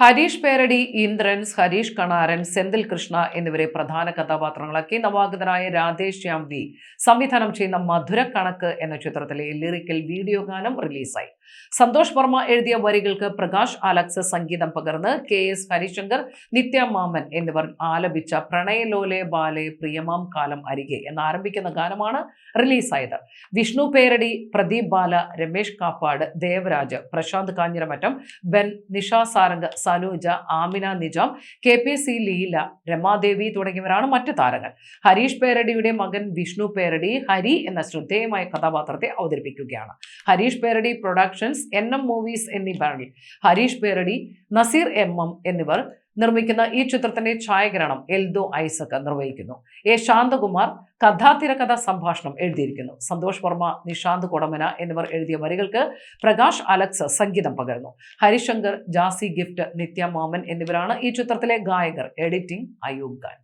ഹരീഷ് പേരടി ഇന്ദ്രൻസ് ഹരീഷ് കണാരൻ സെന്തിൽ കൃഷ്ണ എന്നിവരെ പ്രധാന കഥാപാത്രങ്ങളാക്കി. നവാഗതനായ രാധേഷ് ശ്യാം വി സംവിധാനം ചെയ്യുന്ന മധുര കണക്ക് എന്ന ചിത്രത്തിലെ ലിറിക്കൽ വീഡിയോ ഗാനം റിലീസായി. സന്തോഷ് വർമ്മ എഴുതിയ വരികൾക്ക് പ്രകാശ് അലക്സ് സംഗീതം പകർന്ന് കെ എസ് ഹരിശങ്കർ നിത്യ മാമൻ എന്നിവർ ആലപിച്ച പ്രണയലോലെ ബാലെ പ്രിയമാം കാലം അരികെ എന്ന് ആരംഭിക്കുന്ന ഗാനമാണ് റിലീസായത്. Vishnu Peradi Pradeep Bala Ramesh Kappad Devaraj Prasanth Kanjiramattom Ben Nisha Sarang Sanuja Amina Nijam K P C Leela Ramadevi തുടങ്ങിയവരാണ് മറ്റു താരങ്ങൾ. ഹരീഷ് പേരടിയുടെ മകൻ വിഷ്ണു പേരടി ഹരി എന്ന ശ്രദ്ധേയമായ കഥാപാത്രത്തെ അവതരിപ്പിക്കുകയാണ്. Harish Peradi productions N M movies എന്നീ ബാനറിൽ ഹരീഷ് പേരടി നസീർ എം എം എന്നിവർ നിർമ്മിക്കുന്ന ഈ ചിത്രത്തിന്റെ ഛായാഗ്രഹണം എൽദോ ഐസക് നിർവഹിക്കുന്നു. എ ശാന്തകുമാർ കഥാതിരകഥ സംഭാഷണം എഴുതിയിരിക്കുന്നു. സന്തോഷ് വർമ്മ നിഷാന്ത് കൊടമന എന്നിവർ എഴുതിയ വരികൾക്ക് പ്രകാശ് അലക്സ് സംഗീതം പകർന്നു ഹരിശങ്കർ ജാസി ഗിഫ്റ്റ് നിത്യ മാമൻ എന്നിവരാണ് ഈ ചിത്രത്തിലെ ഗായകർ. എഡിറ്റിംഗ് അയൂബ് ഖാൻ.